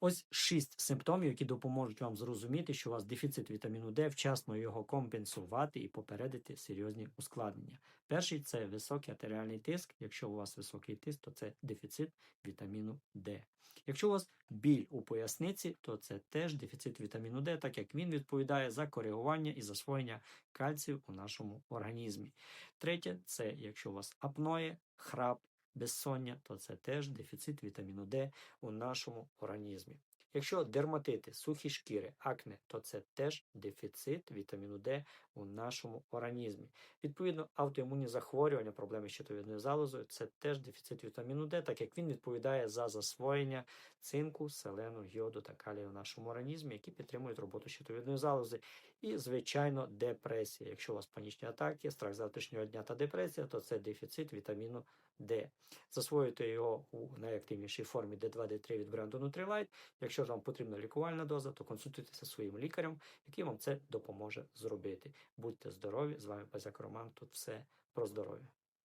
Ось шість симптомів, які допоможуть вам зрозуміти, що у вас дефіцит вітаміну Д, вчасно його компенсувати і попередити серйозні ускладнення. Перший це високий артеріальний тиск. Якщо у вас високий тиск, то це дефіцит вітаміну Д. Якщо у вас біль у поясниці, то це теж дефіцит вітаміну Д, так як він відповідає за коригування і засвоєння кальцію у нашому організмі. Третє це якщо у вас апноє, храп, безсоння, то це теж дефіцит вітаміну Д у нашому організмі. Якщо дерматити, сухі шкіри, акне, то це теж дефіцит вітаміну Д у нашому організмі. Відповідно, автоімунні захворювання, проблеми з щитовидною залозою це теж дефіцит вітаміну Д, так як він відповідає за засвоєння цинку, селену, йоду та калію в нашому організмі, які підтримують роботу щитовидної залози. І, звичайно, депресія. Якщо у вас панічні атаки, страх завтрашнього дня та депресія, то це дефіцит вітаміну Д. Засвоюйте його у найактивнішій формі D2, D3 від бренду Nutrilite. Якщо ж вам потрібна лікувальна доза, то консультуйтеся своїм лікарем, який вам це допоможе зробити. Будьте здорові! З вами Пазяк Роман. Тут все про здоров'я.